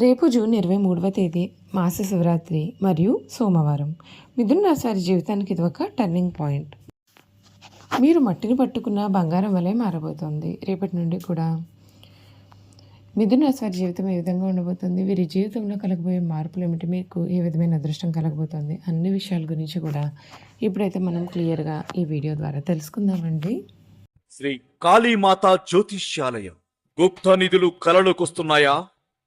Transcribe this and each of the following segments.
రేపు జూన్ ఇరవై మూడవ తేదీ మాస శివరాత్రి మరియు సోమవారం. మిథున రాశి జీవితానికి ఇది ఒక టర్నింగ్ పాయింట్ మీరు మట్టిని పట్టుకున్న బంగారం వలె మారబోతోంది. రేపటి నుండి కూడా మిథున రాశి జీవితం ఏ విధంగా ఉండబోతుంది? వీరి జీవితంలో కలగబోయే మార్పులు ఏమిటి? మీకు ఏ విధమైన అదృష్టం కలగబోతోంది? అన్ని విషయాల గురించి కూడా ఇప్పుడైతే మనం క్లియర్గా ఈ వీడియో ద్వారా తెలుసుకుందామండి. శ్రీ కాళీమాత జ్యోతిష్యాలయం. గుప్త నిధులు కలలోకొస్తున్నాయా?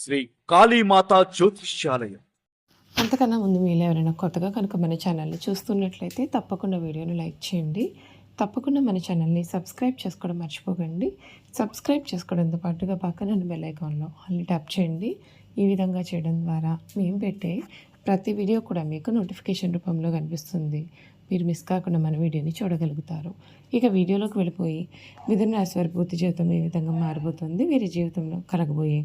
శ్రీ కాళీమాత జ్యోతిష్యాలయం. అంతకన్నా ముందు మీరు ఎవరైనా కొత్తగా కనుక మన ఛానల్ని చూస్తున్నట్లయితే తప్పకుండా వీడియోను లైక్ చేయండి. తప్పకుండా మన ఛానల్ని సబ్స్క్రైబ్ చేసుకోవడం మర్చిపోకండి. సబ్స్క్రైబ్ చేసుకోవడంతో పాటుగా పక్కన బెల్ ఐకాన్లో ఆల్ని ట్యాప్ చేయండి. ఈ విధంగా చేయడం ద్వారా మేము పెట్టే ప్రతి వీడియో కూడా మీకు నోటిఫికేషన్ రూపంలో కనిపిస్తుంది. మీరు మిస్ కాకుండా మన వీడియోని చూడగలుగుతారు. ఇక వీడియోలోకి వెళ్ళిపోయి మిథున రాశి వారి పూర్తి జీవితం ఏ విధంగా మారిపోతుంది? వీరి జీవితంలో కలగబోయే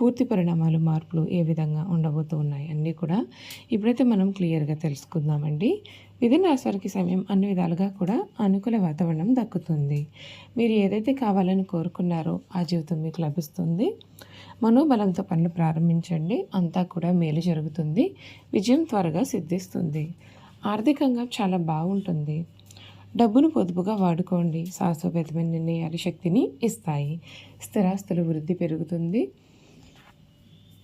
పూర్తి పరిణామాలు మార్పులు ఏ విధంగా ఉండబోతూ ఉన్నాయి అన్నీ కూడా ఇప్పుడైతే మనం క్లియర్గా తెలుసుకుందామండి. మిథున రాశివారికి సమయం అన్ని విధాలుగా కూడా అనుకూల వాతావరణం దక్కుతుంది. మీరు ఏదైతే కావాలని కోరుకున్నారో ఆ జీవితం మీకు లభిస్తుంది. మనోబలంతో పనులు ప్రారంభించండి. అంతా కూడా మేలు జరుగుతుంది. విజయం త్వరగా సిద్ధిస్తుంది. ఆర్థికంగా చాలా బాగుంటుంది. డబ్బును పొదుపుగా వాడుకోండి. శాశ్వతమైన నిర్ణయాలు శక్తిని ఇస్తాయి. స్థిరాస్తులు వృద్ధి పెరుగుతుంది.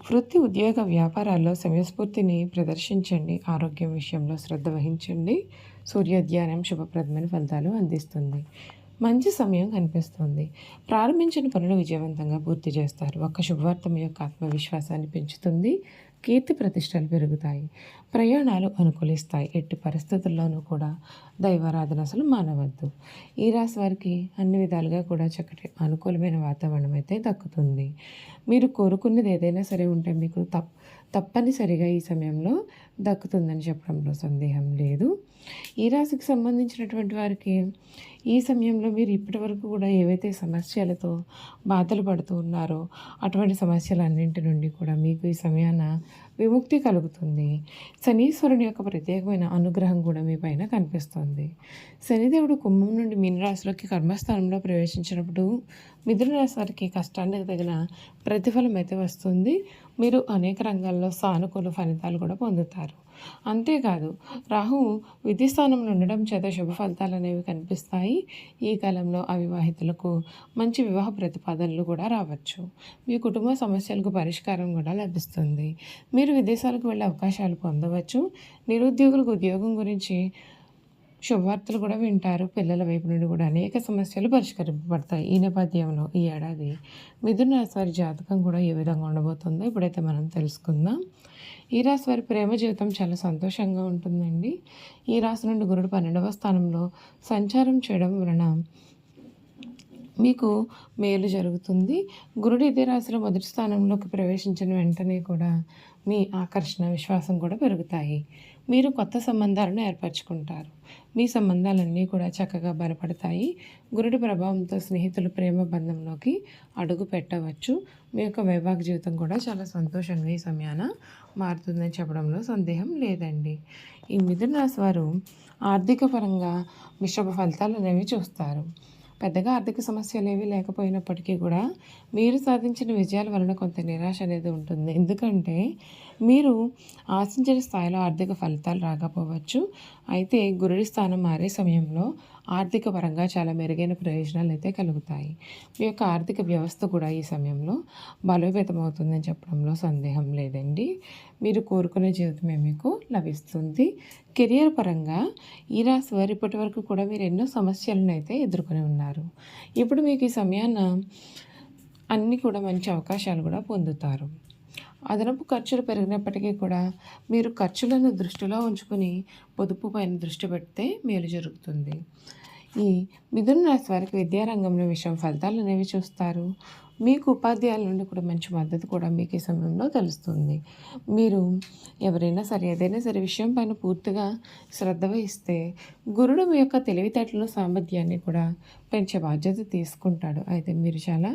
వృత్తి ఉద్యోగ వ్యాపారాల్లో సమయస్ఫూర్తిని ప్రదర్శించండి. ఆరోగ్యం విషయంలో శ్రద్ధ వహించండి. సూర్యోద్యానం శుభప్రదమైన ఫలితాలు అందిస్తుంది. మంచి సమయం కనిపిస్తుంది. ప్రారంభించిన పనులు విజయవంతంగా పూర్తి చేస్తారు. ఒక్క శుభవార్త యొక్క ఆత్మవిశ్వాసాన్ని పెంచుతుంది. కీర్తి ప్రతిష్టలు పెరుగుతాయి. ప్రయాణాలు అనుకూలిస్తాయి. ఎట్టి పరిస్థితుల్లోనూ కూడా దైవారాధన అసలు మానవద్దు. ఈ రాశి వారికి అన్ని విధాలుగా కూడా చక్కటి అనుకూలమైన వాతావరణం అయితే దక్కుతుంది. మీరు కోరుకున్నది ఏదైనా సరే ఉంటే మీకు తప్ తప్పనిసరిగా ఈ సమయంలో దక్కుతుందని చెప్పడంలో సందేహం లేదు. ఈ రాశికి సంబంధించినటువంటి వారికి ఈ సమయంలో మీరు ఇప్పటి వరకు కూడా ఏవైతే సమస్యలతో బాధలు పడుతూ ఉన్నారో అటువంటి సమస్యలన్నింటి నుండి కూడా మీకు ఈ సమయాన విముక్తి కలుగుతుంది. శనీశ్వరుని యొక్క ప్రత్యేకమైన అనుగ్రహం కూడా మీ పైన కనిపిస్తుంది. శనిదేవుడు కుంభం నుండి మీనరాశిలోకి కర్మస్థానంలో ప్రవేశించినప్పుడు మిథున రాశి వారికి కష్టానికి తగిన ప్రతిఫలం అయితే వస్తుంది. మీరు అనేక రంగాల్లో సానుకూల ఫలితాలు కూడా పొందుతారు. అంతేకాదు రాహు విద్య స్థానంలో ఉండడం చేత శుభ ఫలితాలు అనేవి కనిపిస్తాయి. ఈ కాలంలో అవివాహితులకు మంచి వివాహ ప్రతిపాదనలు కూడా రావచ్చు. మీ కుటుంబ సమస్యలకు పరిష్కారం కూడా లభిస్తుంది. మీరు విదేశాలకు వెళ్ళే అవకాశాలు పొందవచ్చు. నిరుద్యోగులకు ఉద్యోగం గురించి శుభవార్తలు కూడా వింటారు. పిల్లల వైపు నుండి కూడా అనేక సమస్యలు పరిష్కరింపబడతాయి. ఈ నేపథ్యంలో ఈ ఏడాది మిథున రాశి వారి జాతకం కూడా ఏ విధంగా ఉండబోతుందో ఇప్పుడైతే మనం తెలుసుకుందాం. ఈ రాశి వారి ప్రేమ జీవితం చాలా సంతోషంగా ఉంటుందండి. ఈ రాశి నుండి గురుడు పన్నెండవ స్థానంలో సంచారం చేయడం వలన మీకు మేలు జరుగుతుంది. గురుడు ఇదే రాశిలో మొదటి స్థానంలోకి ప్రవేశించిన వెంటనే కూడా మీ ఆకర్షణ విశ్వాసం కూడా పెరుగుతాయి. మీరు కొత్త సంబంధాలను ఏర్పరచుకుంటారు. మీ సంబంధాలన్నీ కూడా చక్కగా బలపడతాయి. గురుడి ప్రభావంతో స్నేహితులు ప్రేమ బంధంలోకి అడుగు పెట్టవచ్చు. మీ యొక్క వైవాహిక జీవితం కూడా చాలా సంతోషంగా ఈ సమయాన మారుతుందని చెప్పడంలో సందేహం లేదండి. ఈ మిథున రాశి వారు ఆర్థిక పరంగా మిశ్రమ ఫలితాలు అనేవి చూస్తారు. పెద్దగా ఆర్థిక సమస్యలు ఏవి లేకపోయినప్పటికీ కూడా మీరు సాధించిన విజయాల వలన కొంత నిరాశ అనేది ఉంటుంది. ఎందుకంటే మీరు ఆశించిన స్థాయిలో ఆర్థిక ఫలితాలు రాకపోవచ్చు. అయితే గురుడి స్థానం మారే సమయంలో ఆర్థిక పరంగా చాలా మెరుగైన ప్రయోజనాలు అయితే కలుగుతాయి. మీ యొక్క ఆర్థిక వ్యవస్థ కూడా ఈ సమయంలో బలోపేతం అవుతుందని చెప్పడంలో సందేహం లేదండి. మీరు కోరుకునే జీవితమే మీకు లభిస్తుంది. కెరియర్ పరంగా ఈ రాశి వారు ఇప్పటి వరకు కూడా మీరు ఎన్నో సమస్యలను అయితే ఎదుర్కొని ఉన్నారు. ఇప్పుడు మీకు ఈ సమయాన అన్నీ కూడా మంచి అవకాశాలు కూడా పొందుతారు. అదనపు ఖర్చులు పెరిగినప్పటికీ కూడా మీరు ఖర్చులను దృష్టిలో ఉంచుకుని పొదుపు పైన దృష్టి పెడితే మేలు జరుగుతుంది. ఈ మిథున రాశి వారికి విద్యారంగంలో విషయం ఫలితాలు అనేవి చూస్తారు. మీకు ఉపాధ్యాయుల నుండి కూడా మంచి మద్దతు కూడా మీకు ఈ సమయంలో తెలుస్తుంది. మీరు ఎవరైనా సరే ఏదైనా సరే విషయం పైన పూర్తిగా శ్రద్ధ వహిస్తే గురుడు మీ యొక్క తెలివితేటలు సామర్థ్యాన్ని కూడా పెంచే బాధ్యత తీసుకుంటాడు. అయితే మీరు చాలా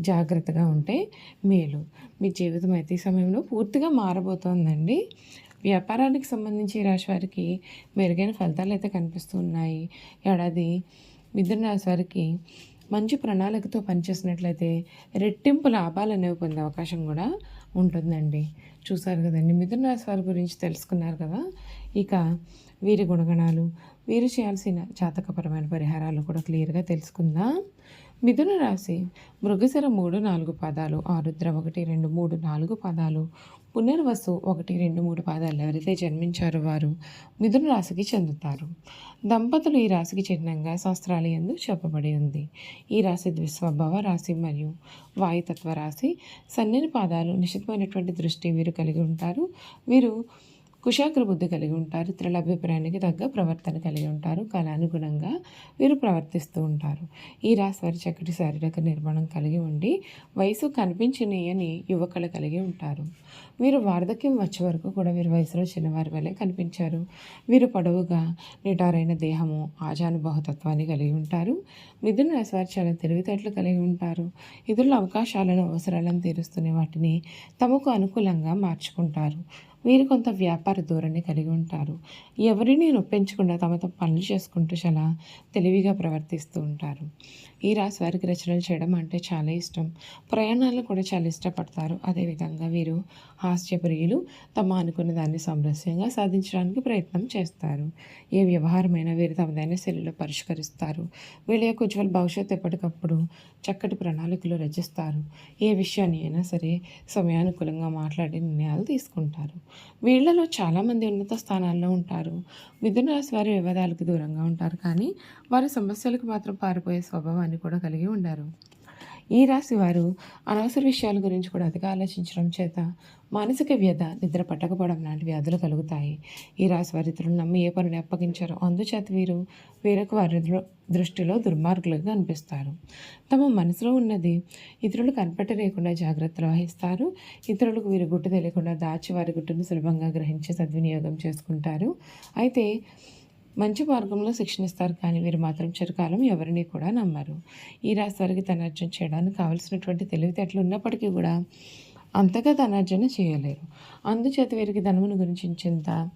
జాగ్రత్తగా ఉంటే మేలు. మీ జీవితం అయితే ఈ సమయంలో పూర్తిగా మారబోతోందండి. వ్యాపారానికి సంబంధించి రాశివారికి మెరుగైన ఫలితాలు అయితే కనిపిస్తున్నాయి ఏడాది మిథున రాశివారికి మంచి ప్రణాళికతో పనిచేసినట్లయితే రెట్టింపు లాభాలు అనేవి పొందే అవకాశం కూడా ఉంటుందండి. చూసారు కదండి మిథున రాశి వారి గురించి తెలుసుకున్నారు కదా. ఇక వీరి గుణగణాలు వీరు చేయాల్సిన జాతకపరమైన పరిహారాలు కూడా క్లియర్గా తెలుసుకుందాం. మిథున రాశి. మృగశిర మూడు నాలుగు పాదాలు. ఆరుద్ర ఒకటి రెండు మూడు నాలుగు పాదాలు. పునర్వసు ఒకటి రెండు మూడు పాదాలు. ఎవరైతే జన్మించారో వారు మిథున రాశికి చెందుతారు. దంపతులు ఈ రాశికి చిహ్నంగా శాస్త్రాలు ఎందు చెప్పబడి ఉంది. ఈ రాశి ద్విస్వభావ రాశి మరియు వాయుతత్వ రాశి. సన్నని పాదాలు నిశ్చితమైనటువంటి దృష్టి వీరు కలిగి ఉంటారు. వీరు కుశాగ్ర బుద్ధి కలిగి ఉంటారు ఇతరుల అభిప్రాయానికి తగ్గ ప్రవర్తన కలిగి ఉంటారు కాలానుగుణంగా వీరు ప్రవర్తిస్తూ ఉంటారు. ఈ రాశి వారి చక్కటి శారీరక నిర్మాణం కలిగి ఉండి వయసు కనిపించనీయని యువకులు కలిగి ఉంటారు. వీరు వార్ధక్యం వచ్చే వరకు కూడా వీరు వయసులో చిన్నవారి వలె కనిపించారు. వీరు పొడవుగా నిటారైన దేహము ఆజానుభావతత్వాన్ని కలిగి ఉంటారు. మిథున రాశి వారు చాలా తెలివితేటలు కలిగి ఉంటారు. ఇతరుల అవకాశాలను అవసరాలను తీరుస్తున్న వాటిని తమకు అనుకూలంగా మార్చుకుంటారు. వీరు కొంత వ్యాపార ధోరణి కలిగి ఉంటారు. ఎవరిని నొప్పించకుండా తమ తమ పనులు చేసుకుంటూ చాలా తెలివిగా ప్రవర్తిస్తూ ఉంటారు. ఈ రాశి వారికి రచనలు చేయడం అంటే చాలా ఇష్టం. ప్రయాణాలు కూడా చాలా ఇష్టపడతారు. అదేవిధంగా వీరు హాస్యప్రియులు తమ అనుకున్న దాన్ని సామరస్యంగా సాధించడానికి ప్రయత్నం చేస్తారు. ఏ వ్యవహారమైనా వీరు తమదైన శైలిలో పరిష్కరిస్తారు. వీళ్ళ యొక్క ఉజ్వల భవిష్యత్తు ఎప్పటికప్పుడు చక్కటి ప్రణాళికలు రచిస్తారు. ఏ విషయాన్ని అయినా సరే సమయానుకూలంగా మాట్లాడే నిర్ణయాలు తీసుకుంటారు. వీళ్ళలో చాలామంది ఉన్నత స్థానాల్లో ఉంటారు. మిథున రాశి వారి వివాదాలకు దూరంగా ఉంటారు కానీ వారి సమస్యలకు మాత్రం పారిపోయే స్వభావాన్ని కూడా కలిగి ఉండారు. ఈ రాశి వారు అనవసర విషయాల గురించి కూడా అతిగా ఆలోచించడం చేత మానసిక వ్యధ నిద్ర పట్టకపోవడం లాంటి వ్యాధులు కలుగుతాయి. ఈ రాశి వారి ఇతరులు నమ్మి ఏ పనిని అప్పగించారో అందుచేత వీరు వేరొక వారి దృ- దృష్టిలో దుర్మార్గులుగా అనిపిస్తారు తమ మనసులో ఉన్నది ఇతరులు కనిపెట్టలేకుండా జాగ్రత్తలు వహిస్తారు. ఇతరులకు వీరు గుట్టు తెలియకుండా దాచి వారి గుట్టును సులభంగా గ్రహించి సద్వినియోగం చేసుకుంటారు. అయితే మంచి మార్గంలో శిక్షణ ఇస్తారు కానీ వీరు మాత్రం చిరకాలం ఎవరిని కూడా నమ్మరు. ఈ రాశి వారికి ధనార్జన చేయడానికి కావలసినటువంటి తెలివితేటలు ఉన్నప్పటికీ కూడా అంతగా ధనార్జన చేయలేరు. అందుచేత వీరికి ధనమును గురించి చింత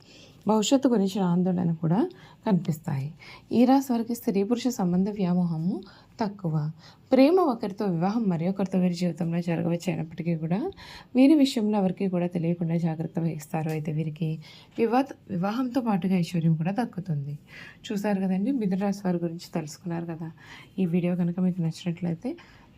భవిష్యత్తు గురించిన ఆందోళన కూడా కనిపిస్తాయి. ఈ రాశి వారికి స్త్రీ పురుష సంబంధ వ్యామోహము తక్కువ. ప్రేమ ఒకరితో వివాహం మరి ఒకరితో వీరి జీవితంలో జరగవచ్చు అయినప్పటికీ కూడా వీరి విషయంలో ఎవరికి కూడా తెలియకుండా జాగ్రత్త వహిస్తారు. అయితే వీరికి వివాహ వివాహంతో పాటుగా ఐశ్వర్యం కూడా దక్కుతుంది. చూసారు కదండి మిథున రాశి వారి గురించి తెలుసుకున్నారు కదా. ఈ వీడియో కనుక మీకు నచ్చినట్లయితే